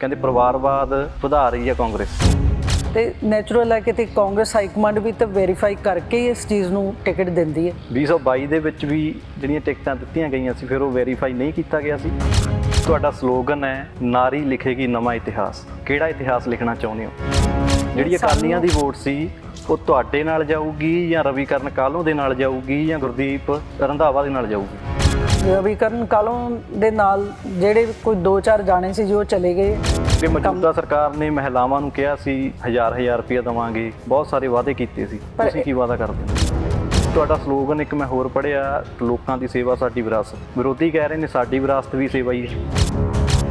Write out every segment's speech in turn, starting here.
ਕਹਿੰਦੇ ਪਰਿਵਾਰਵਾਦ ਵਧਾ ਰਹੀ ਹੈ ਕਾਂਗਰਸ। ਤੇ ਨੈਚੁਰਲ ਹੈ ਕਿ ਤੇ ਕਾਂਗਰਸ ਹਾਈ ਕਮਾਂਡ ਵੀ ਤਾਂ ਵੈਰੀਫਾਈ ਕਰਕੇ ਹੀ ਇਸ ਚੀਜ਼ ਨੂੰ ਟਿਕਟ ਦਿੰਦੀ ਹੈ। 2022 ਦੇ ਵਿੱਚ ਵੀ ਜਿਹੜੀਆਂ ਟਿਕਟਾਂ ਦਿੱਤੀਆਂ ਗਈਆਂ ਸੀ ਫਿਰ ਉਹ ਵੈਰੀਫਾਈ ਨਹੀਂ ਕੀਤਾ ਗਿਆ ਸੀ। ਤੁਹਾਡਾ ਸਲੋਗਨ ਹੈ ਨਾਰੀ ਲਿਖੇਗੀ ਨਵਾਂ ਇਤਿਹਾਸ। ਕਿਹੜਾ ਇਤਿਹਾਸ ਲਿਖਣਾ ਚਾਹੁੰਦੇ ਹੋ? ਜਿਹੜੀ ਅਕਾਲੀਆਂ ਦੀ ਵੋਟ ਸੀ ਉਹ ਤੁਹਾਡੇ ਨਾਲ ਜਾਊਗੀ ਜਾਂ ਰਵੀਕਰਨ ਕਾਲੋਂ ਦੇ ਨਾਲ ਜਾਊਗੀ ਜਾਂ ਗੁਰਦੀਪ ਰੰਧਾਵਾ ਦੇ ਨਾਲ ਜਾਊਗੀ? ਰਵੀਕਰਨ ਕਾਲੋਂ ਦੇ ਨਾਲ ਜਿਹੜੇ ਕੋਈ 2-4 ਜਾਣੇ ਸੀ ਜੋ ਚਲੇ ਗਏ। ਕਿ ਮੌਜੂਦਾ ਸਰਕਾਰ ਨੇ ਮਹਿਲਾਵਾਂ ਨੂੰ ਕਿਹਾ ਸੀ ਹਜ਼ਾਰ ਹਜ਼ਾਰ ਰੁਪਏ ਦਵਾਂਗੇ। ਬਹੁਤ ਸਾਰੇ ਵਾਅਦੇ ਕੀਤੇ ਸੀ। ਪਰ ਤੁਸੀਂ ਕੀ ਵਾਅਦਾ ਕਰਦੇ ਹੋ? ਤੁਹਾਡਾ ਸਲੋਗਨ ਇੱਕ ਮੈਂ ਹੋਰ ਪੜਿਆ ਲੋਕਾਂ ਦੀ ਸੇਵਾ ਸਾਡੀ ਵਿਰਾਸਤ। ਵਿਰੋਧੀ ਕਹਿ ਰਹੇ ਨੇ ਸਾਡੀ ਵਿਰਾਸਤ ਵੀ ਸੇਵਾ ਹੀ ਹੈ।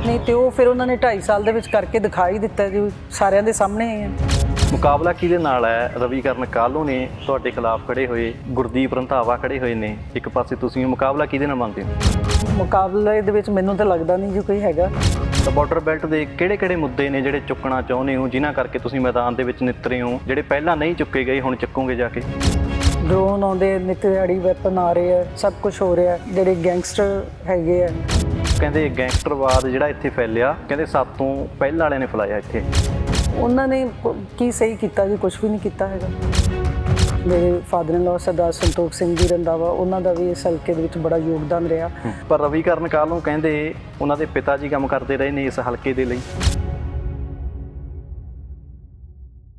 ਨਹੀਂ ਤੇ ਉਹ ਫਿਰ ਉਹਨਾਂ ਨੇ 2.5 ਸਾਲ ਦੇ ਵਿੱਚ ਕਰਕੇ ਦਿਖਾਈ ਦਿੱਤਾ ਜੀ ਸਾਰਿਆਂ ਦੇ ਸਾਹਮਣੇ ਹੈ ਮੁਕਾਬਲਾ ਕਿਹਦੇ ਨਾਲ ਹੈ? ਰਵੀਕਰਨ ਕਾਲੋਂ ਨੇ ਤੁਹਾਡੇ ਖਿਲਾਫ ਖੜੇ ਹੋਏ? ਗੁਰਦੀਪ ਰੰਧਾਵਾ ਖੜੇ ਹੋਏ ਨੇ। ਇੱਕ ਪਾਸੇ ਤੁਸੀਂ ਮੁਕਾਬਲਾ ਕਿਹਦੇ ਨਾਲ ਮੰਨਦੇ ਹੋ? ਮੁਕਾਬਲੇ ਦੇ ਵਿੱਚ ਮੈਨੂੰ ਤਾਂ ਲੱਗਦਾ ਨਹੀਂ ਜੀ ਕੋਈ ਹੈਗਾ। ਤਾਂ ਬਾਰਡਰ ਬੈਲਟ ਦੇ ਕਿਹੜੇ-ਕਿਹੜੇ ਮੁੱਦੇ ਨੇ ਜਿਹੜੇ ਚੁੱਕਣਾ ਚਾਹੁੰਦੇ ਹੋ ਜਿਨ੍ਹਾਂ ਕਰਕੇ ਤੁਸੀਂ ਮੈਦਾਨ ਦੇ ਵਿੱਚ ਨਿਤਰੇ ਹੋ ਜਿਹੜੇ ਪਹਿਲਾਂ ਨਹੀਂ ਚੁੱਕੇ ਗਏ ਹੁਣ ਚੱਕੋਗੇ ਜਾ ਕੇ? ਡਰੋਨ ਆਉਂਦੇ ਨਿੱਤ ਦਿਹਾੜੀ ਵੈਪਨ ਆ ਰਹੇ ਆ ਸਭ ਕੁਝ ਹੋ ਰਿਹਾ। ਜਿਹੜੇ ਗੈਂਗਸਟਰ ਹੈਗੇ ਆ। ਕਹਿੰਦੇ ਗੈਂਗਸਟਰਵਾਦ ਜਿਹੜਾ ਇੱਥੇ ਫੈਲਿਆ ਕਹਿੰਦੇ ਸਾਤੋਂ ਪਹਿਲਾਂ ਵਾਲਿਆਂ ਨੇ ਫੈਲਾਇਆ ਇੱਥੇ। ਉਹਨਾਂ ਨੇ ਕੀ ਸਹੀ ਕੀਤਾ ਜੀ ਕੁਝ ਵੀ ਨਹੀਂ ਕੀਤਾ ਹੈਗਾ। ਮੇਰੇ ਫਾਦਰ ਇਨ ਲਾ ਸਰਦਾਰ ਸੰਤੋਖ ਸਿੰਘ ਜੀ ਰੰਦਾਵਾ ਉਹਨਾਂ ਦਾ ਵੀ ਇਸ ਹਲਕੇ ਦੇ ਵਿੱਚ ਬੜਾ ਯੋਗਦਾਨ ਰਿਹਾ। ਪਰ ਰਵੀ ਰਵੀਕਰਨ ਕਾਲੋਂ ਕਹਿੰਦੇ ਉਹਨਾਂ ਦੇ ਪਿਤਾ ਜੀ ਕੰਮ ਕਰਦੇ ਰਹੇ ਨੇ ਇਸ ਹਲਕੇ ਦੇ ਲਈ।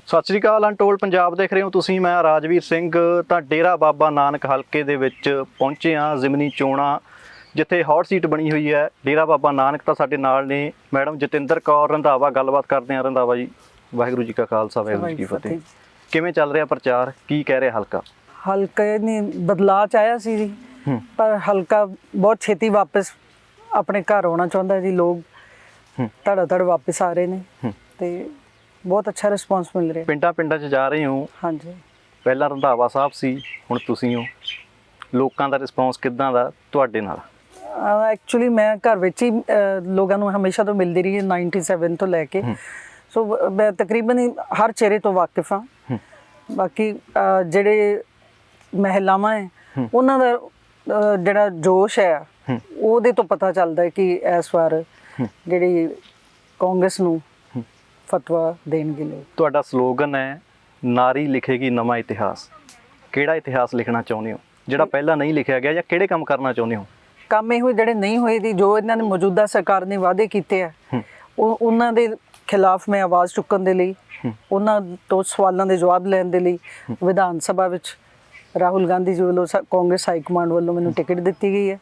ਸਤਿ ਸ਼੍ਰੀ ਅਕਾਲ, ਅਨਟੋਲ ਪੰਜਾਬ ਦੇਖ ਰਹੇ ਹੋ ਤੁਸੀਂ। ਮੈਂ ਰਾਜਵੀਰ ਸਿੰਘ, ਤਾਂ ਡੇਰਾ ਬਾਬਾ ਨਾਨਕ ਹਲਕੇ ਦੇ ਵਿੱਚ ਪਹੁੰਚੇ ਹਾਂ, ਜ਼ਿਮਨੀ ਚੋਣਾਂ ਜਿੱਥੇ ਹੌਟ ਸੀਟ ਬਣੀ ਹੋਈ ਹੈ ਡੇਰਾ ਬਾਬਾ ਨਾਨਕ ਤਾਂ ਸਾਡੇ ਨਾਲ ਨੇ। ਮੈਡਮ ਜਤਿੰਦਰ ਕੌਰ ਰੰਧਾਵਾ ਗੱਲਬਾਤ ਕਰਦੇ ਹਾਂ ਰੰਧਾਵਾ ਜੀ। ਵਾਹਿਗੁਰੂ ਜੀ ਕਾ ਖਾਲਸਾ ਵਾਹਿਗੁਰੂ ਜੀ ਕੀ ਫਤਿਹ। ਕਿਵੇਂ ਚੱਲ ਰਿਹਾ ਪ੍ਰਚਾਰ? ਕੀ ਕਹਿ ਰਿਹਾ ਹਲਕਾ? ਹਲਕੇ ਨੇ ਬਦਲਾਅ ਚ ਆਇਆ ਸੀ ਜੀ। ਪਰ ਹਲਕਾ ਬਹੁਤ ਛੇਤੀ ਵਾਪਸ ਆਪਣੇ ਘਰ ਆਉਣਾ ਚਾਹੁੰਦਾ ਜੀ ਲੋਕ। ਧੜਾ ਧੜ ਵਾਪਸ ਆ ਰਹੇ ਨੇ। ਤੇ ਬਹੁਤ ਅੱਛਾ ਰਿਸਪਾਂਸ ਮਿਲ ਰਿਹਾ। ਪਿੰਡਾਂ ਪਿੰਡਾਂ 'ਚ ਜਾ ਰਹੇ ਹੋ। ਹਾਂਜੀ। ਪਹਿਲਾਂ ਰੰਧਾਵਾ ਸਾਹਿਬ ਸੀ ਹੁਣ ਤੁਸੀਂ ਹੋ। ਲੋਕਾਂ ਦਾ ਰਿਸਪੌਂਸ ਕਿੱਦਾਂ ਦਾ ਤੁਹਾਡੇ ਨਾਲ? ਐਕਚੁਅਲੀ ਮੈਂ ਘਰ ਵਿੱਚ ਹੀ ਲੋਕਾਂ ਨੂੰ ਹਮੇਸ਼ਾ ਤੋਂ ਮਿਲਦੀ ਰਹੀ ਹਾਂ 97 ਤੋਂ ਲੈ ਕੇ। ਸੋ ਮੈਂ ਤਕਰੀਬਨ ਹਰ ਚਿਹਰੇ ਤੋਂ ਵਾਕਿਫ ਹਾਂ। ਬਾਕੀ ਜਿਹੜੇ ਮਹਿਲਾਵਾਂ ਹੈ ਉਹਨਾਂ ਦਾ ਜਿਹੜਾ ਜੋਸ਼ ਹੈ ਹੂੰ। ਉਹਦੇ ਤੋਂ ਪਤਾ ਚੱਲਦਾ ਹੈ ਕਿ ਇਸ ਵਾਰ ਜਿਹੜੀ ਕਾਂਗਰਸ ਨੂੰ ਫਤਵਾ ਦੇਣਗੇ ਲੋਕ। ਤੁਹਾਡਾ ਸਲੋਗਨ ਹੈ ਨਾਰੀ ਲਿਖੇਗੀ ਨਵਾਂ ਇਤਿਹਾਸ। ਕਿਹੜਾ ਇਤਿਹਾਸ ਲਿਖਣਾ ਚਾਹੁੰਦੇ ਹੋ? ਜਿਹੜਾ ਪਹਿਲਾਂ ਨਹੀਂ ਲਿਖਿਆ ਗਿਆ ਜਾਂ ਕਿਹੜੇ ਕੰਮ ਕਰਨਾ ਚਾਹੁੰਦੇ ਹੋ? ਕੰਮ ਇਹੋ ਜਿਹੜੇ ਨਹੀਂ ਹੋਏ ਦੀ ਜੋ ਇਹਨਾਂ ਨੇ ਮੌਜੂਦਾ ਸਰਕਾਰ ਨੇ ਵਾਅਦੇ ਕੀਤੇ ਆ। ਉਹ ਉਹਨਾਂ ਦੇ ਖਿਲਾਫ ਮੈਂ ਆਵਾਜ਼ ਚੁੱਕਣ ਦੇ ਲਈ। ਉਹਨਾਂ ਤੋਂ ਸਵਾਲਾਂ ਦੇ ਜਵਾਬ ਲੈਣ ਦੇ ਲਈ ਵਿਧਾਨ ਸਭਾ ਵਿੱਚ ਰਾਹੁਲ ਗਾਂਧੀ ਜੀ ਵੱਲੋਂ ਕਾਂਗਰਸ ਹਾਈ ਕਮਾਂਡ ਵੱਲੋਂ ਮੈਨੂੰ ਟਿਕਟ ਦਿੱਤੀ ਗਈ ਹੈ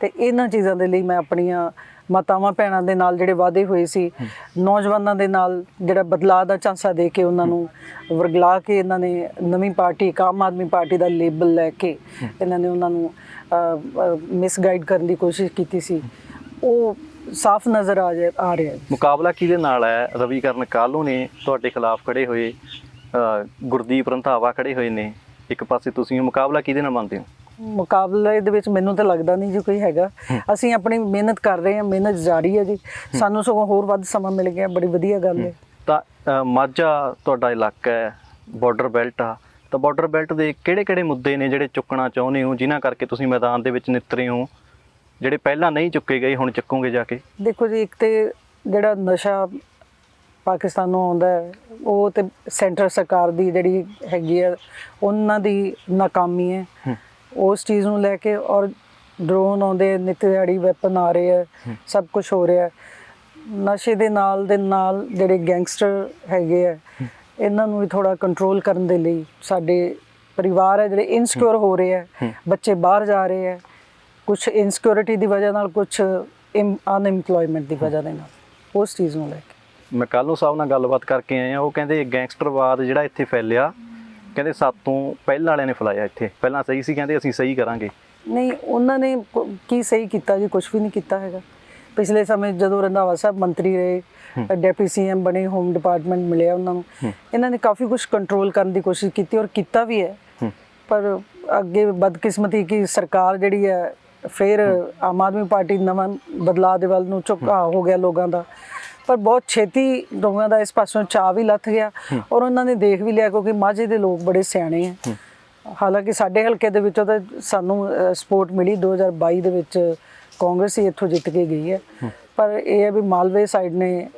ਤੇ ਇਹਨਾਂ ਚੀਜ਼ਾਂ ਦੇ ਲਈ ਮੈਂ ਆਪਣੀਆਂ ਮਾਤਾਵਾਂ ਭੈਣਾਂ ਦੇ ਨਾਲ ਜਿਹੜੇ ਵਾਅਦੇ ਹੋਏ ਸੀ, ਨੌਜਵਾਨਾਂ ਦੇ ਨਾਲ ਜਿਹੜਾ ਬਦਲਾਅ ਦਾ ਝਾਂਸਾ ਦੇ ਕੇ ਉਹਨਾਂ ਨੂੰ ਵਰਗਲਾ ਕੇ ਇਹਨਾਂ ਨੇ ਨਵੀਂ ਪਾਰਟੀ, ਇੱਕ ਆਮ ਆਦਮੀ ਪਾਰਟੀ ਦਾ ਲੇਬਲ ਲੈ ਕੇ ਇਹਨਾਂ ਨੇ ਉਹਨਾਂ ਨੂੰ ਮਿਸਗਾਈਡ ਕਰਨ ਦੀ ਕੋਸ਼ਿਸ਼ ਕੀਤੀ ਸੀ। ਉਹ ਸਾਫ਼ ਨਜ਼ਰ ਆ ਜਾ, ਆ ਰਿਹਾ ਹੈ। ਮੁਕਾਬਲਾ ਕਿਹਦੇ ਨਾਲ ਹੈ? ਰਵੀਕਰਨ ਕਾਲੂ ਨੇ? ਤੁਹਾਡੇ ਖਿਲਾਫ ਖੜੇ ਹੋਏ ਗੁਰਦੀਪ ਰੰਧਾਵਾ ਖੜੇ ਹੋਏ ਨੇ। ਇੱਕ ਪਾਸੇ ਤੁਸੀਂ ਹੋ ਮੁਕਾਬਲਾ ਕਿਹਦੇ ਨਾਲ ਮੰਨਦੇ ਹੋ? ਮੁਕਾਬਲੇ ਦੇ ਵਿੱਚ ਮੈਨੂੰ ਤਾਂ ਲੱਗਦਾ ਨਹੀਂ ਜੀ ਕੋਈ ਹੈਗਾ। ਅਸੀਂ ਆਪਣੀ ਮਿਹਨਤ ਕਰ ਰਹੇ ਹਾਂ ਮਿਹਨਤ ਜਾਰੀ ਹੈ ਜੀ। ਸਾਨੂੰ ਸਗੋਂ ਹੋਰ ਵੱਧ ਸਮਾਂ ਮਿਲ ਗਿਆ ਬੜੀ ਵਧੀਆ ਗੱਲ ਹੈ। ਤਾਂ ਮਾਝਾ ਤੁਹਾਡਾ ਇਲਾਕਾ ਹੈ ਬਾਰਡਰ ਬੈਲਟ ਆ। ਤਾਂ ਬਾਰਡਰ ਬੈਲਟ ਦੇ ਕਿਹੜੇ-ਕਿਹੜੇ ਮੁੱਦੇ ਨੇ ਜਿਹੜੇ ਚੁੱਕਣਾ ਚਾਹੁੰਦੇ ਹੋ ਜਿਨ੍ਹਾਂ ਕਰਕੇ ਤੁਸੀਂ ਮੈਦਾਨ ਦੇ ਵਿੱਚ ਨਿਤਰੇ ਹੋ ਜਿਹੜੇ ਪਹਿਲਾਂ ਨਹੀਂ ਚੁੱਕੇ ਗਏ ਹੁਣ ਚੱਕੋਗੇ ਜਾ ਕੇ? ਦੇਖੋ ਜੀ ਇੱਕ ਤੇ ਜਿਹੜਾ ਨਸ਼ਾ ਪਾਕਿਸਤਾਨੋਂ ਆਉਂਦਾ ਹੈ ਉਹ ਤੇ ਸੈਂਟਰ ਸਰਕਾਰ ਦੀ ਜਿਹੜੀ ਹੈਗੀ ਹੈ ਉਹਨਾਂ ਦੀ ਨਾਕਾਮੀ ਹੂੰ। ਉਸ ਚੀਜ਼ ਨੂੰ ਲੈ ਕੇ ਔਰ ਡਰੋਨ ਆਉਂਦੇ ਨਿੱਤ ਦਿਹਾੜੀ ਵੈਪਨ ਆ ਰਹੇ ਆ ਸਭ ਕੁਝ ਹੋ ਰਿਹਾ। ਹੈ। ਨਸ਼ੇ ਦੇ ਨਾਲ ਦੇ ਨਾਲ ਜਿਹੜੇ ਗੈਂਗਸਟਰ ਹੈਗੇ ਆ ਇਹਨਾਂ ਨੂੰ ਵੀ ਥੋੜਾ ਕੰਟਰੋਲ ਕਰਨ ਦੇ ਲਈ ਸਾਡੇ ਪਰਿਵਾਰ ਹੈ ਜਿਹੜੇ ਇਨਸਿਕਿਉਰ ਹੋ ਰਹੇ ਆ ਬੱਚੇ ਬਾਹਰ ਜਾ ਰਹੇ ਆ ਕੁਝ ਇਨਸਿਕਿਉਰਿਟੀ ਦੀ ਵਜ੍ਹਾ ਨਾਲ ਕੁਝ ਅਨਐਮਪਲੋਇਮੈਂਟ ਦੀ ਵਜ੍ਹਾ ਦੇ ਨਾਲ ਉਸ ਚੀਜ਼ ਨੂੰ ਲੈ ਕੇ। ਮੈਂ ਕੱਲ ਨੂੰ ਸਾਹਿਬ ਨਾਲ ਗੱਲਬਾਤ ਕਰਕੇ ਆਇਆ ਉਹ ਕਹਿੰਦੇ ਗੈਂਗਸਟਰਵਾਦ ਜਿਹੜਾ ਇੱਥੇ ਫੈਲਿਆ ਕਹਿੰਦੇ ਸਾਤੋਂ ਪਹਿਲਾਂ ਵਾਲਿਆਂ ਨੇ ਫੈਲਾਇਆ ਇੱਥੇ। ਪਹਿਲਾਂ ਸਹੀ ਸੀ ਕਹਿੰਦੇ ਅਸੀਂ ਸਹੀ ਕਰਾਂਗੇ। ਨਹੀਂ ਉਹਨਾਂ ਨੇ ਕ- ਕੀ ਸਹੀ ਕੀਤਾ ਜੀ ਕੁਝ ਵੀ ਨਹੀਂ ਕੀਤਾ ਹੈਗਾ। ਪਿਛਲੇ ਸਮੇਂ ਜਦੋਂ ਰੰਧਾਵਾ ਸਾਹਿਬ ਮੰਤਰੀ ਰਹੇ ਡਿਪਟੀ ਸੀਐਮ ਬਣੇ ਹੋਮ ਡਿਪਾਰਟਮੈਂਟ ਮਿਲਿਆ ਉਹਨਾਂ ਨੂੰ। ਇਹਨਾਂ ਨੇ ਕਾਫੀ ਕੁਝ ਕੰਟਰੋਲ ਕਰਨ ਦੀ ਕੋਸ਼ਿਸ਼ ਕੀਤੀ ਔਰ ਕੀਤਾ ਵੀ ਹੈ। ਹੂੰ। ਪਰ ਅੱਗੇ ਬਦਕਿਸਮਤੀ ਕਿ ਸਰਕਾਰ ਜਿਹੜੀ ਹੈ ਫਿਰ ਆਮ ਆਦਮੀ ਪਾਰਟੀ ਨਵਾਂ ਬਦਲਾਅ ਦੇ ਵੱਲ ਨੂੰ ਝੁਕਾ ਹੋ ਗਿਆ ਲੋਕਾਂ ਦਾ। ਪਰ ਬਹੁਤ ਛੇਤੀ ਲੋਕਾਂ ਦਾ ਇਸ ਪਾਸੋਂ ਚਾਹ ਵੀ ਲੱਥ ਗਿਆ ਔਰ ਉਹਨਾਂ ਨੇ ਦੇਖ ਵੀ ਲਿਆ ਕਿਉਂਕਿ ਮਾਝੇ ਦੇ ਲੋਕ ਬੜੇ ਸਿਆਣੇ ਆ। ਹਾਲਾਂਕਿ ਸਾਡੇ ਹਲਕੇ ਦੇ ਵਿੱਚੋਂ ਤਾਂ ਸਾਨੂੰ ਸਪੋਰਟ ਮਿਲੀ 2022 ਦੇ ਵਿੱਚ ਕਾਂਗਰਸ ਹੀ ਇੱਥੋਂ ਜਿੱਤ ਕੇ ਗਈ ਹੈ। ਪਰ ਇਹ ਹੈ ਵੀ ਮਾਲਵੇ ਸਾਈਡ ਨੇ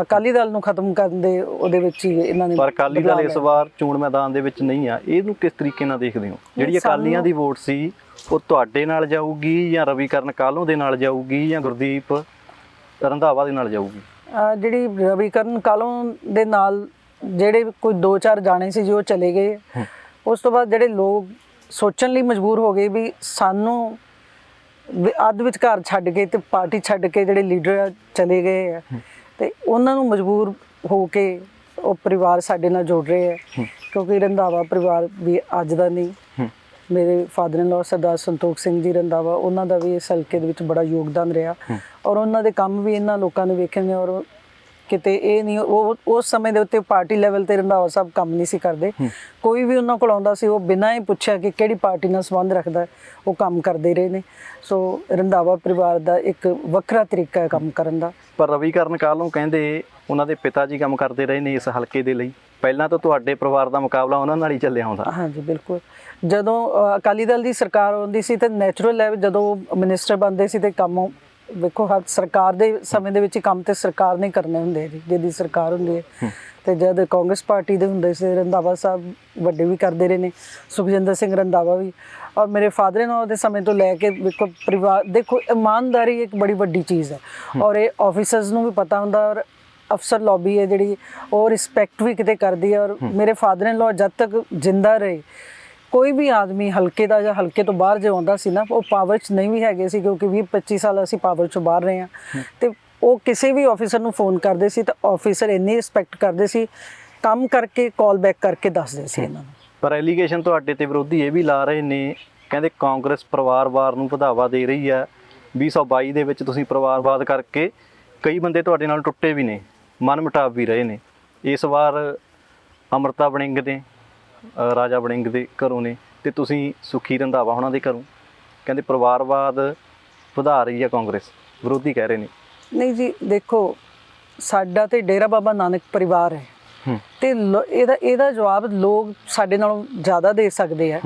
ਅਕਾਲੀ ਦਲ ਨੂੰ ਖਤਮ ਕਰਨ ਦੇ ਉਹਦੇ ਵਿੱਚ ਹੀ ਇਹਨਾਂ ਨੇ ਪਰ ਅਕਾਲੀ ਦਲ ਇਸ। ਵਾਰ ਚੋਣ ਮੈਦਾਨ ਦੇ ਵਿੱਚ ਨਹੀਂ ਆ। ਇਹਨੂੰ ਕਿਸ ਤਰੀਕੇ ਨਾਲ ਦੇਖਦੇ ਹੋ? ਜਿਹੜੀ ਅਕਾਲੀਆਂ ਦੀ ਵੋਟ ਸੀ ਉਹ ਤੁਹਾਡੇ ਨਾਲ ਜਾਊਗੀ ਜਾਂ ਰਵੀਕਰਨ ਕਾਲੋਂ ਦੇ ਨਾਲ ਜਾਊਗੀ ਜਾਂ ਗੁਰਦੀਪ ਰੰਧਾਵਾ ਦੇ ਨਾਲ ਜਾਊਗੀ ਅਹ ਜਿਹੜੀ ਰਵੀਕਰਨ ਕਾਲੋਂ ਦੇ ਨਾਲ ਜਿਹੜੇ ਕੋਈ ਦੋ ਚਾਰ ਜਾਣੇ ਸੀ ਜੋ ਚਲੇ ਗਏ। ਉਸ ਤੋਂ ਬਾਅਦ ਜਿਹੜੇ ਲੋਕ ਸੋਚਣ ਲਈ ਮਜਬੂਰ ਹੋ ਗਏ ਵੀ ਸਾਨੂੰ ਵੀ ਅੱਧ ਵਿੱਚ ਘਰ ਛੱਡ ਕੇ ਤੇ ਪਾਰਟੀ ਛੱਡ ਕੇ ਜਿਹੜੇ ਲੀਡਰ ਚਲੇ ਗਏ ਆ ਤੇ ਉਹਨਾਂ ਨੂੰ ਮਜਬੂਰ ਹੋ ਕੇ ਉਹ ਪਰਿਵਾਰ ਸਾਡੇ ਨਾਲ ਜੁੜ ਰਹੇ ਆ ਹੂੰ। ਕਿਉਂਕਿ ਰੰਧਾਵਾ ਪਰਿਵਾਰ ਵੀ ਅੱਜ ਦਾ ਨਹੀਂ। ਮੇਰੇ father in law Sardar Santokh Singh ji Randhawa ਉਹਨਾਂ ਦਾ ਵੀ ਇਸ ਹਲਕੇ ਦੇ ਵਿੱਚ ਬੜਾ ਯੋਗਦਾਨ ਰਿਹਾ। ਔਰ ਉਹਨਾਂ ਦੇ ਕੰਮ ਵੀ ਇਹਨਾਂ ਲੋਕਾਂ ਨੇ ਵੇਖੇ ਨੇ ਔਰ ਕਿਤੇ ਇਹ ਨਹੀਂ ਉਹ ਉਸ ਸਮੇਂ ਦੇ ਉੱਤੇ ਪਾਰਟੀ ਲੈਵਲ ਤੇ ਰੰਧਾਵਾ ਸਾਹਿਬ ਕੰਮ ਨਹੀਂ ਸੀ ਕਰਦੇ। ਕੋਈ ਵੀ ਉਹਨਾਂ ਕੋਲ ਆਉਂਦਾ ਸੀ ਉਹ ਬਿਨਾਂ ਹੀ ਪੁੱਛਿਆ ਕਿ ਕਿਹੜੀ ਪਾਰਟੀ ਨਾਲ ਸੰਬੰਧ ਰੱਖਦਾ ਉਹ ਕੰਮ ਕਰਦੇ ਰਹੇ ਨੇ। ਸੋ ਰੰਧਾਵਾ ਪਰਿਵਾਰ ਦਾ ਇੱਕ ਵੱਖਰਾ ਤਰੀਕਾ ਹੈ ਕੰਮ ਕਰਨ ਦਾ। ਪਰ ਰਵੀਕਰਨ ਕਾਲੋਂ ਕਹਿੰਦੇ ਉਹਨਾਂ ਦੇ ਪਿਤਾ ਜੀ ਕੰਮ ਕਰਦੇ ਰਹੇ ਨੇ ਇਸ ਹਲਕੇ ਦੇ ਲਈ? ਪਹਿਲਾਂ ਤਾਂ ਤੁਹਾਡੇ ਪਰਿਵਾਰ ਦਾ ਮੁਕਾਬਲਾ ਉਹਨਾਂ ਨਾਲ ਹੀ ਚੱਲਿਆ ਹੁੰਦਾ। ਹਾਂਜੀ ਬਿਲਕੁਲ। ਜਦੋਂ ਅਕਾਲੀ ਦਲ ਦੀ ਸਰਕਾਰ ਆਉਂਦੀ ਸੀ ਤੇ ਨੈਚੁਰਲ ਹੈ ਜਦੋਂ ਮਿਨਿਸਟਰ ਬਣਦੇ ਸੀ ਤੇ ਕੰਮ ਵੇਖੋ ਹਰ ਸਰਕਾਰ ਦੇ ਸਮੇਂ ਦੇ ਵਿੱਚ ਕੰਮ ਤੇ ਸਰਕਾਰ ਨੇ ਕਰਨੇ ਹੁੰਦੇ ਜੀ ਜਿਹਦੀ ਸਰਕਾਰ ਹੁੰਦੀ ਹੈ। ਤੇ ਜਦ ਕਾਂਗਰਸ ਪਾਰਟੀ ਦੇ ਹੁੰਦੇ ਸੀ ਰੰਧਾਵਾ ਸਾਹਿਬ ਵੱਡੇ ਵੀ ਕਰਦੇ ਰਹੇ ਨੇ ਸੁਖਜਿੰਦਰ ਸਿੰਘ ਰੰਧਾਵਾ ਵੀ। ਔਰ ਮੇਰੇ ਫਾਦਰ ਇਨ ਦੇ ਸਮੇਂ ਤੋਂ ਲੈ ਕੇ ਵੇਖੋ ਪਰਿਵਾਰ ਦੇਖੋ ਇਮਾਨਦਾਰੀ ਇੱਕ ਬੜੀ ਵੱਡੀ ਚੀਜ਼ ਹੈ। ਔਰ ਇਹ ਆਫੀਸਰਸ ਨੂੰ ਵੀ ਪਤਾ ਹੁੰਦਾ ਔਰ ਅਫਸਰ ਲੌਬੀ ਹੈ ਜਿਹੜੀ ਉਹ ਰਿਸਪੈਕਟ ਵੀ ਕਿਤੇ ਕਰਦੀ ਹੈ ਔਰ ਮੇਰੇ ਫਾਦਰ ਇਨ ਲਾਅ ਜਦ ਤੱਕ ਜਿੰਦਾ ਰਹੇ ਕੋਈ ਵੀ ਆਦਮੀ ਹਲਕੇ ਦਾ ਜਾਂ ਹਲਕੇ ਤੋਂ ਬਾਹਰ ਜੇ ਆਉਂਦਾ ਸੀ ਨਾ ਉਹ ਪਾਵਰ 'ਚ ਨਹੀਂ ਵੀ ਹੈਗੇ ਸੀ ਕਿਉਂਕਿ 20 25 ਸਾਲ ਅਸੀਂ ਪਾਵਰ 'ਚੋਂ ਬਾਹਰ ਰਹੇ ਹਾਂ। ਤੇ ਉਹ ਕਿਸੇ ਵੀ ਆਫੀਸਰ ਨੂੰ ਫੋਨ ਕਰਦੇ ਸੀ ਤਾਂ ਆਫੀਸਰ ਇੰਨੀ ਰਿਸਪੈਕਟ ਕਰਦੇ ਸੀ ਕੰਮ ਕਰਕੇ ਕਾਲ ਬੈਕ ਕਰਕੇ ਦੱਸਦੇ ਸੀ ਇਹਨਾਂ ਨੂੰ। ਪਰ ਐਲੀਗੇਸ਼ਨ ਤੁਹਾਡੇ ਤੇ ਵਿਰੋਧੀ ਇਹ ਵੀ ਲਾ ਰਹੇ ਨੇ ਕਹਿੰਦੇ ਕਾਂਗਰਸ ਪਰਿਵਾਰਵਾਰ ਨੂੰ ਵਧਾਵਾ ਦੇ ਰਹੀ ਹੈ 2022 ਦੇ ਵਿੱਚ ਤੁਸੀਂ ਪਰਿਵਾਰਵਾਦ ਕਰਕੇ ਕਈ ਬੰਦੇ ਤੁਹਾਡੇ ਨਾਲ ਟੁੱਟੇ ਵੀ ਨੇ। ਮਨ ਮੁਟਾਵ ਵੀ ਰਹੇ ਨੇ। ਇਸ ਵਾਰ ਅਮਰਤਾ ਬੜਿੰਗ ਦੇ ਰਾਜਾ ਬੜਿੰਗ ਦੇ ਘਰੋਂ ਨੇ ਤੇ ਤੁਸੀਂ ਸੁਖੀ ਰੰਧਾਵਾ ਉਹਨਾਂ ਦੇ ਘਰੋਂ। ਕਹਿੰਦੇ ਪਰਿਵਾਰਵਾਦ ਵਧਾ ਰਹੀ ਹੈ ਕਾਂਗਰਸ ਵਿਰੋਧੀ ਕਹਿ ਰਹੇ ਨੇ। ਨਹੀਂ ਜੀ ਦੇਖੋ ਸਾਡਾ ਤੇ ਡੇਰਾ ਬਾਬਾ ਨਾਨਕ ਪਰਿਵਾਰ ਹੈ। ਤੇ ਇਹਦਾ ਇਹਦਾ ਜਵਾਬ ਲੋਕ ਸਾਡੇ ਨਾਲੋਂ ਜ਼ਿਆਦਾ ਦੇ ਸਕਦੇ ਆ।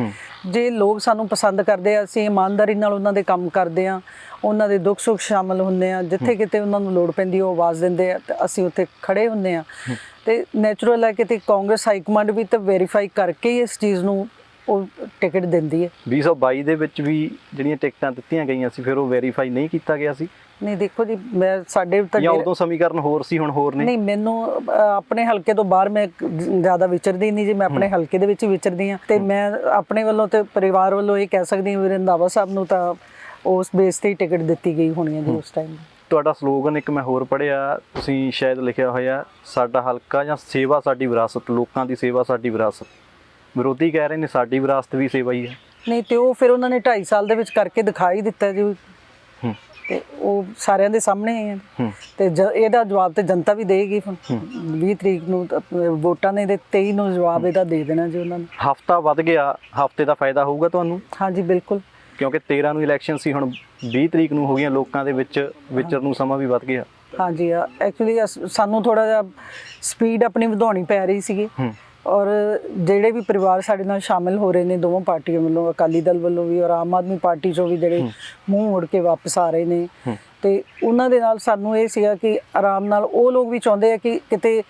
ਜੇ ਲੋਕ ਸਾਨੂੰ ਪਸੰਦ ਕਰਦੇ ਆ ਅਸੀਂ ਇਮਾਨਦਾਰੀ ਨਾਲ ਉਹਨਾਂ ਦੇ ਕੰਮ ਕਰਦੇ ਆ ਉਹਨਾਂ ਦੇ ਦੁੱਖ ਸੁੱਖ ਸ਼ਾਮਲ ਹੁੰਦੇ ਆ ਜਿੱਥੇ ਕਿਤੇ ਉਹਨਾਂ ਨੂੰ ਲੋੜ ਪੈਂਦੀ ਉਹ ਆਵਾਜ਼ ਦਿੰਦੇ ਆ ਤੇ ਅਸੀਂ ਉੱਥੇ ਖੜੇ ਹੁੰਦੇ ਆ। ਤੇ ਨੈਚੁਰਲ ਹੈ ਕਿ ਤੇ ਕਾਂਗਰਸ ਹਾਈ ਕਮਾਂਡ ਵੀ ਤਾਂ ਵੈਰੀਫਾਈ ਕਰਕੇ ਇਸ ਚੀਜ਼ ਨੂੰ ਉਹ ਟਿਕਟ ਦਿੰਦੀ ਹੈ। 2022 ਦੇ ਵਿੱਚ ਵੀ ਜਿਹੜੀਆਂ ਟਿਕਟਾਂ ਦਿੱਤੀਆਂ ਗਈਆਂ ਸੀ ਫਿਰ ਉਹ ਵੈਰੀਫਾਈ ਨਹੀਂ ਕੀਤਾ ਗਿਆ ਸੀ? ਨਹੀਂ ਦੇਖੋ ਜੀ ਮੈਂ ਸਾਡੇ ਤਾਂ ਜਾਂ ਉਦੋਂ ਸਮੀਕਰਨ ਹੋਰ ਸੀ ਹੁਣ ਹੋਰ ਨੇ? ਨਹੀਂ ਮੈਨੂੰ ਆਪਣੇ ਹਲਕੇ ਤੋਂ ਬਾਹਰ ਮੈਂ ਜ਼ਿਆਦਾ ਵਿਚਰਦੀ ਨਹੀਂ ਜੀ ਮੈਂ ਆਪਣੇ ਹਲਕੇ ਦੇ ਵਿੱਚ ਵਿਚਰਦੀ ਹਾਂ। ਤੇ ਮੈਂ ਆਪਣੇ ਵੱਲੋਂ ਤੇ ਪਰਿਵਾਰ ਵੱਲੋਂ ਇਹ ਕਹਿ ਸਕਦੀ ਹਾਂ ਵੀ ਰੰਧਾਵਾ ਸਾਹਿਬ ਨੂੰ ਤਾਂ ਉਸ ਬੇਸ ਤੇ ਹੀ ਟਿਕਟ ਦਿੱਤੀ ਗਈ ਹੋਣੀ ਹੈ ਜੀ ਉਸ ਟਾਈਮ ਤੁਹਾਡਾ ਸਲੋਗਨ ਇੱਕ ਮੈਂ ਹੋਰ ਪੜਿਆ ਤੁਸੀਂ ਸ਼ਾਇਦ ਲਿਖਿਆ ਹੋਇਆ ਸਾਡਾ ਹਲਕਾ ਜਾਂ ਸੇਵਾ ਸਾਡੀ ਵਿਰਾਸਤ ਲੋਕਾਂ ਦੀ ਸੇਵਾ ਸਾਡੀ ਵਿਰਾਸਤ। ਵਿਰੋਧੀ ਕਹਿ ਰਹੇ ਨੇ ਸਾਡੀ ਵਿਰਾਸਤ ਵੀ ਸੇਵਾ ਹੀ ਹੈ। ਨਹੀਂ ਤੇ ਉਹ ਫਿਰ ਉਹਨਾਂ ਨੇ 2.5 ਸਾਲ ਦੇ ਵਿੱਚ ਕਰਕੇ ਦਿਖਾਈ ਦਿੱਤਾ ਜੀ। ਹੂੰ। ਤੇ ਉਹ ਸਾਰਿਆਂ ਦੇ ਸਾਹਮਣੇ ਹੈ ਤੇ ਇਹਦਾ ਜਵਾਬ ਤੇ ਜਨਤਾ ਵੀ ਦੇਗੀ। ਹੁਣ 20 ਤਰੀਕ ਨੂੰ ਵੋਟਾਂ ਨੇ ਦੇ 23 ਨੂੰ ਜਵਾਬ ਇਹਦਾ ਦੇ ਦੇਣਾ ਜੀ ਉਹਨਾਂ ਨੂੰ। ਹਫਤਾ ਵੱਧ ਗਿਆ। ਹਫ਼ਤੇ ਦਾ ਫਾਇਦਾ ਹੋਊਗਾ ਤੁਹਾਨੂੰ? ਹਾਂਜੀ ਬਿਲਕੁਲ। ਕਿਉਂਕਿ 13 ਨੂੰ ਇਲੈਕਸ਼ਨ ਸੀ ਹੁਣ 20 ਤਰੀਕ ਨੂੰ ਹੋ ਗਈਆਂ ਲੋਕਾਂ ਦੇ ਵਿੱਚ ਵਿਚਰ ਨੂੰ ਸਮਾਂ ਵੀ ਵੱਧ ਗਿਆ। ਹਾਂਜੀ ਐਕਚੁਅਲੀ ਸਾਨੂੰ ਥੋੜਾ ਜਿਹਾ ਸਪੀਡ ਆਪਣੀ ਵਧਾਉਣੀ ਪੈ ਰਹੀ ਸੀਗੀ। ਔਰ ਜਿਹੜੇ ਵੀ ਪਰਿਵਾਰ ਸਾਡੇ ਨਾਲ ਸ਼ਾਮਿਲ ਹੋ ਰਹੇ ਨੇ ਦੋਵਾਂ ਪਾਰਟੀਆਂ ਵੱਲੋਂ ਅਕਾਲੀ ਦਲ ਵੱਲੋਂ ਵੀ ਔਰ ਆਮ ਆਦਮੀ ਪਾਰਟੀ ਚੋਂ ਵੀ ਜਿਹੜੇ ਮੂੰਹ ਮੋੜ ਕੇ ਵਾਪਸ ਆ ਰਹੇ ਨੇ। ਤੇ ਉਹਨਾਂ ਦੇ ਨਾਲ ਸਾਨੂੰ ਇਹ ਸੀਗਾ ਕਿ ਆਰਾਮ ਨਾਲ ਉਹ ਲੋਕ ਵੀ ਚਾਹੁੰਦੇ ਆ ਕਿ ਕਿਤੇ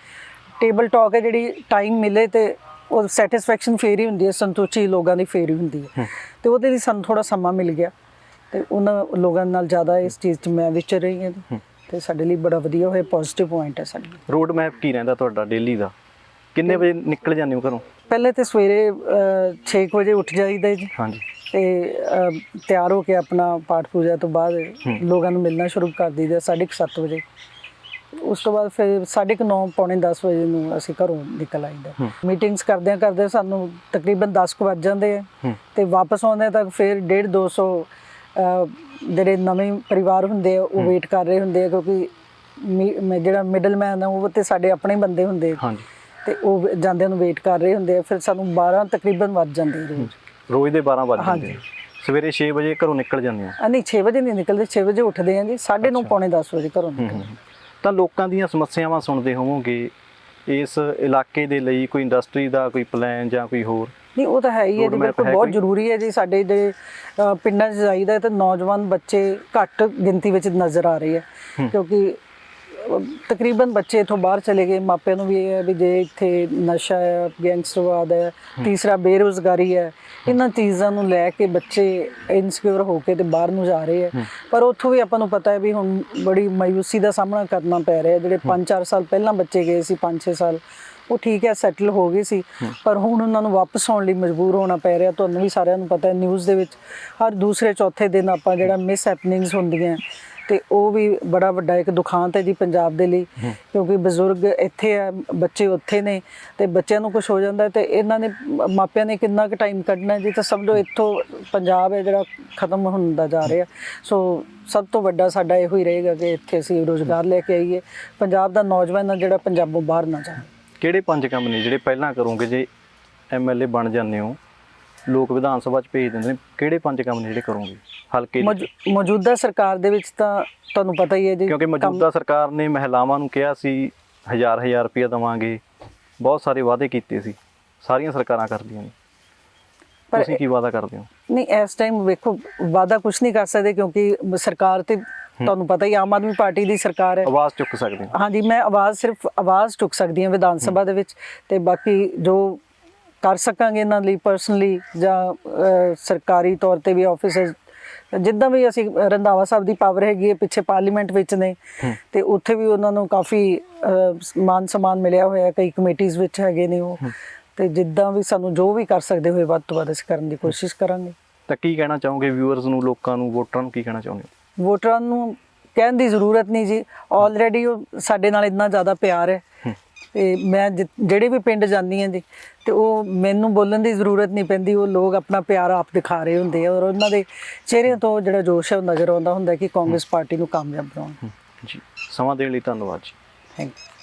ਟੇਬਲ ਟਾਕ ਹੈ ਜਿਹੜੀ ਟਾਈਮ ਮਿਲੇ ਤੇ ਉਹ ਸੈਟੀਸਫੈਕਸ਼ਨ ਫੇਰ ਹੀ ਹੁੰਦੀ ਹੈ ਸੰਤੁਸ਼ਟੀ ਲੋਕਾਂ ਦੀ ਫੇਰ ਹੀ ਹੁੰਦੀ ਹੈ। ਤੇ ਉਹਦੇ ਲਈ ਸਾਨੂੰ ਥੋੜਾ ਸਮਾਂ ਮਿਲ ਗਿਆ। ਤੇ ਉਹਨਾਂ ਲੋਕਾਂ ਨਾਲ ਜ਼ਿਆਦਾ ਇਸ ਚੀਜ਼ 'ਚ ਮੈਂ ਵਿਚਰ ਰਹੀ ਹਾਂ। ਤੇ ਸਾਡੇ ਲਈ ਬੜਾ ਵਧੀਆ ਹੋਇਆ ਪੋਜ਼ਿਟਿਵ ਪੁਆਇੰਟ ਹੈ ਸਾਡੇ ਰੋਡ ਮੈਪ ਕੀ ਰਹਿੰਦਾ ਤੁਹਾਡਾ ਡੇਲੀ ਦਾ? ਕਿੰਨੇ ਵਜੇ ਨਿਕਲ ਜਾਂਦੇ ਹੋ ਘਰੋਂ? ਪਹਿਲੇ ਤੇ ਸਵੇਰੇ 6 ਵਜੇ ਉੱਠ ਜਾਈਦਾ ਜੀ। ਹਾਂਜੀ। ਤੇ ਤਿਆਰ ਹੋ ਕੇ ਆਪਣਾ ਪਾਠ ਪੂਜਾ ਤੋਂ ਬਾਅਦ ਲੋਕਾਂ ਨੂੰ ਮਿਲਣਾ ਸ਼ੁਰੂ ਕਰ ਦਈਦਾ 7:30 ਵਜੇ। ਉਸ ਤੋਂ ਬਾਅਦ ਫਿਰ 9:30 ਪੌਣੇ 10 ਵਜੇ ਨੂੰ ਅਸੀਂ ਘਰੋਂ ਨਿਕਲ ਆਈਦਾ। ਮੀਟਿੰਗਸ ਕਰਦਿਆਂ ਕਰਦੇ ਸਾਨੂੰ ਤਕਰੀਬਨ 10 ਕੁ ਵੱਜ ਜਾਂਦੇ ਆ। ਤੇ ਵਾਪਸ ਆਉਂਦੇ ਤੱਕ ਫਿਰ 1.5 200 ਅਹ, ਜਿਹੜੇ ਨਵੇਂ ਪਰਿਵਾਰ ਹੁੰਦੇ ਆ ਉਹ ਵੇਟ ਕਰ ਰਹੇ ਹੁੰਦੇ ਆ ਕਿਉਂਕਿ ਜਿਹੜਾ ਮਿਡਲਮੈਨ ਆ ਉਹ ਤੇ ਸਾਡੇ ਆਪਣੇ ਬੰਦੇ ਹੁੰਦੇ। ਹਾਂਜੀ। ਤੇ ਉਹ ਜਾਂਦਿਆਂ ਨੂੰ ਵੇਟ ਕਰ ਰਹੇ ਹੁੰਦੇ ਆ ਫਿਰ ਸਾਨੂੰ 12 ਤਕਰੀਬਨ ਵੱਜ ਜਾਂਦੇ ਆ ਰੋਜ਼। ਰੋਜ਼ ਦੇ 12 ਵਜੇ। ਜਾਂਦੇ ਨੇ। ਸਵੇਰੇ 6 ਵਜੇ ਘਰੋਂ ਨਿਕਲ ਜਾਂਦੇ ਆ। ਨਹੀਂ 6 ਵਜੇ ਨਹੀਂ ਨਿਕਲਦੇ 6 ਵਜੇ ਉੱਠਦੇ ਆ ਜੀ 9:30 ਪੌਣੇ 10 ਵਜੇ ਘਰੋਂ ਨਿਕਲਦੇ ਤਾਂ ਲੋਕਾਂ ਦੀਆਂ ਸਮੱਸਿਆਵਾਂ ਸੁਣਦੇ ਹੋਵੋਗੇ ਇਸ ਇਲਾਕੇ ਦੇ ਲਈ ਕੋਈ ਇੰਡਸਟਰੀ ਦਾ ਕੋਈ ਪਲਾਨ ਜਾਂ ਕੋਈ ਹੋਰ? ਨਹੀਂ ਉਹ ਤਾਂ ਹੈ ਹੀ ਹੈ ਜੀ ਬਿਲਕੁਲ ਬਹੁਤ? ਜ਼ਰੂਰੀ ਹੈ ਜੀ ਸਾਡੇ ਦੇ ਪਿੰਡਾਂ 'ਚ ਜਾਈਦਾ ਤੇ ਨੌਜਵਾਨ ਬੱਚੇ ਘੱਟ ਗਿਣਤੀ ਵਿੱਚ ਨਜ਼ਰ ਆ ਰਹੇ ਹੈ। ਕਿਉਂਕਿ ਤਕਰੀਬਨ ਬੱਚੇ ਇਥੋਂ ਬਾਹਰ ਚਲੇ ਗਏ ਮਾਪਿਆਂ ਨੂੰ ਵੀ ਇਹ ਹੈ ਵੀ ਜੇ ਇੱਥੇ ਨਸ਼ਾ ਹੈ ਗੈਂਗਸਟਰਵਾਦ ਹੈ ਤੀਸਰਾ ਬੇਰੁਜ਼ਗਾਰੀ ਹੈ ਇਹਨਾਂ ਚੀਜ਼ਾਂ ਨੂੰ ਲੈ ਕੇ ਬੱਚੇ ਇਨਸਿਕਿਉਰ ਹੋ ਕੇ ਤੇ ਬਾਹਰ ਨੂੰ ਜਾ ਰਹੇ ਹੈ। ਪਰ ਉੱਥੋਂ ਵੀ ਆਪਾਂ ਨੂੰ ਪਤਾ ਹੈ ਵੀ ਹੁਣ ਬੜੀ ਮਾਯੂਸੀ ਦਾ ਸਾਹਮਣਾ ਕਰਨਾ ਪੈ ਰਿਹਾ। ਜਿਹੜੇ 5-4 ਸਾਲ ਪਹਿਲਾਂ ਬੱਚੇ ਗਏ ਸੀ 5-6 ਸਾਲ ਉਹ ਠੀਕ ਹੈ ਸੈਟਲ ਹੋ ਗਏ ਸੀ। ਪਰ ਹੁਣ ਉਹਨਾਂ ਨੂੰ ਵਾਪਸ ਆਉਣ ਲਈ ਮਜਬੂਰ ਹੋਣਾ ਪੈ ਰਿਹਾ ਤੁਹਾਨੂੰ ਵੀ ਸਾਰਿਆਂ ਨੂੰ ਪਤਾ ਹੈ ਨਿਊਜ਼ ਦੇ ਵਿੱਚ ਹਰ ਦੂਸਰੇ ਚੌਥੇ ਦਿਨ ਆਪਾਂ ਜਿਹੜਾ ਮਿਸ ਹੈਪਨਿੰਗਸ ਹੁੰਦੀਆਂ ਤੇ ਉਹ ਵੀ ਬੜਾ ਵੱਡਾ ਇੱਕ ਦੁਖਾਂਤ ਹੈ ਜੀ ਪੰਜਾਬ ਦੇ ਲਈ ਕਿਉਂਕਿ ਬਜ਼ੁਰਗ ਇੱਥੇ ਆ ਬੱਚੇ ਉੱਥੇ ਨੇ ਤੇ ਬੱਚਿਆਂ ਨੂੰ ਕੁਝ ਹੋ ਜਾਂਦਾ ਤੇ ਇਹਨਾਂ ਨੇ ਮਾਪਿਆਂ ਨੇ ਕਿੰਨਾ ਕੁ ਟਾਈਮ ਕੱਢਣਾ ਜੀ ਤਾਂ ਸਮਝੋ ਇੱਥੋਂ ਪੰਜਾਬ ਹੈ ਜਿਹੜਾ ਖਤਮ ਹੁੰਦਾ ਜਾ ਰਿਹਾ। ਸੋ ਸਭ ਤੋਂ ਵੱਡਾ ਸਾਡਾ ਇਹੋ ਹੀ ਰਹੇਗਾ ਕਿ ਇੱਥੇ ਅਸੀਂ ਰੋਜ਼ਗਾਰ ਲੈ ਕੇ ਆਈਏ। ਪੰਜਾਬ ਦਾ ਨੌਜਵਾਨ ਆ ਜਿਹੜਾ ਪੰਜਾਬੋਂ ਬਾਹਰ ਨਾ ਜਾਏ ਕਿਹੜੇ ਪੰਜ ਕੰਮ ਨੇ ਜਿਹੜੇ ਪਹਿਲਾਂ ਕਰੋਗੇ ਜੇ ਐਮਐਲਏ ਬਣ ਜਾਂਦੇ ਹੋ? ਲੋਕ ਵਿਧਾਨ ਸਭਾ ਚ ਭੇਜ ਦਿੰਦੇ ਨੇ ਕਿਹੜੇ ਪੰਜ ਕੰਮ ਨੇ ਜਿਹੜੇ ਕਰੋਗੇ? ਹਲਕੇ ਦੇ? ਮੌਜੂਦਾ ਸਰਕਾਰ ਦੇ ਵਿੱਚ ਤਾਂ ਤੁਹਾਨੂੰ ਪਤਾ ਹੀ ਹੈ ਜੀ ਕਿਉਂਕਿ ਕੰਮ- ਮੌਜੂਦਾ ਸਰਕਾਰ ਨੇ ਮਹਿਲਾਵਾਂ ਨੂੰ ਕਿਹਾ ਸੀ ਹਜ਼ਾਰ ਹਜ਼ਾਰ ਰੁਪਏ ਦਵਾਂਗੇ। ਬਹੁਤ ਸਾਰੇ ਵਾਅਦੇ ਕੀਤੇ ਸੀ। ਸਾਰੀਆਂ ਸਰਕਾਰਾਂ ਕਰਦੀਆਂ ਨੇ। ਪਰ ਤੁਸੀਂ ਕੀ ਵਾਅਦਾ ਕਰਦੇ ਹੋ? ਨਹੀਂ ਇਸ ਟਾਈਮ ਵੇਖੋ ਵਾਦਾ ਕੁਝ ਨਹੀਂ ਕਰ ਸਕਦੇ ਕਿਉਂਕਿ ਸਰਕਾਰ ਤੇ ਤੁਹਾਨੂੰ ਪਤਾ ਹੀ ਆਮ ਆਦਮੀ ਪਾਰਟੀ ਦੀ ਸਰਕਾਰ ਹੈ। ਆਵਾਜ਼ ਚੁੱਕ ਸਕਦੇ ਹੋ। ਹਾਂਜੀ ਮੈਂ ਆਵਾਜ਼ ਸਿਰਫ ਆਵਾਜ਼ ਚੁੱਕ ਸਕਦੀ ਹਾਂ ਵਿਧਾਨ ਸਭਾ ਦੇ ਵਿੱਚ ਤੇ ਬਾਕੀ ਜੋ ਕਰ ਸਕਾਂਗੇ ਇਹਨਾਂ ਲਈ ਪਰਸਨਲੀ ਜਾਂ ਸਰਕਾਰੀ ਤੌਰ ਤੇ ਵੀ ਆਫਿਸਰ ਜਿੱਦਾਂ ਵੀ ਅਸੀਂ ਰੰਧਾਵਾ ਸਾਹਿਬ ਦੀ ਪਾਵਰ ਹੈਗੀ ਹੈ ਪਿੱਛੇ ਪਾਰਲੀਮੈਂਟ ਵਿੱਚ ਨੇ ਤੇ ਉੱਥੇ ਵੀ ਉਹਨਾਂ ਨੂੰ ਕਾਫੀ ਮਾਨ ਸਨਮਾਨ ਮਿਲਿਆ ਹੋਇਆ ਕਈ ਕਮੇਟੀਆਂ ਵਿੱਚ ਹੈਗੇ ਨੇ ਉਹ। ਤੇ ਜਿੱਦਾਂ ਵੀ ਸਾਨੂੰ ਜੋ ਵੀ ਕਰ ਸਕਦੇ ਹੋਏ ਵੱਧ ਤੋਂ ਵੱਧ ਅਸੀਂ ਕਰਨ ਦੀ ਕੋਸ਼ਿਸ਼ ਕਰਾਂਗੇ। ਤਾਂ ਕੀ ਕਹਿਣਾ ਚਾਹੋਗੇ ਵਿਊਅਰਸ ਨੂੰ ਲੋਕਾਂ ਨੂੰ ਵੋਟਰਾਂ ਨੂੰ ਕੀ ਕਹਿਣਾ ਚਾਹੁੰਦੇ ਹੋ? ਵੋਟਰਾਂ ਨੂੰ ਕਹਿਣ ਦੀ ਜ਼ਰੂਰਤ ਨਹੀਂ ਜੀ। ਆਲਰੇਡੀ ਉਹ ਸਾਡੇ ਨਾਲ ਇੰਨਾ ਜ਼ਿਆਦਾ ਪਿਆਰ ਹੈ। ਤੇ ਮੈਂ ਜਿਹੜੇ ਵੀ ਪਿੰਡ ਜਾਂਦੀ ਹਾਂ ਜੀ ਤੇ ਉਹ ਮੈਨੂੰ ਬੋਲਣ ਦੀ ਜ਼ਰੂਰਤ ਨਹੀਂ ਪੈਂਦੀ ਉਹ ਲੋਕ ਆਪਣਾ ਪਿਆਰ ਆਪ ਦਿਖਾ ਰਹੇ ਹੁੰਦੇ ਆ ਔਰ ਉਹਨਾਂ ਦੇ ਚਿਹਰਿਆਂ ਤੋਂ ਜਿਹੜਾ ਜੋਸ਼ ਹੈ ਉਹ ਨਜ਼ਰ ਆਉਂਦਾ ਹੁੰਦਾ ਕਿ ਕਾਂਗਰਸ ਪਾਰਟੀ ਨੂੰ ਕਾਮਯਾਬ ਬਣਾਉਣ। ਜੀ ਸਮਾਂ ਦੇਣ ਲਈ ਧੰਨਵਾਦ ਜੀ। Thank you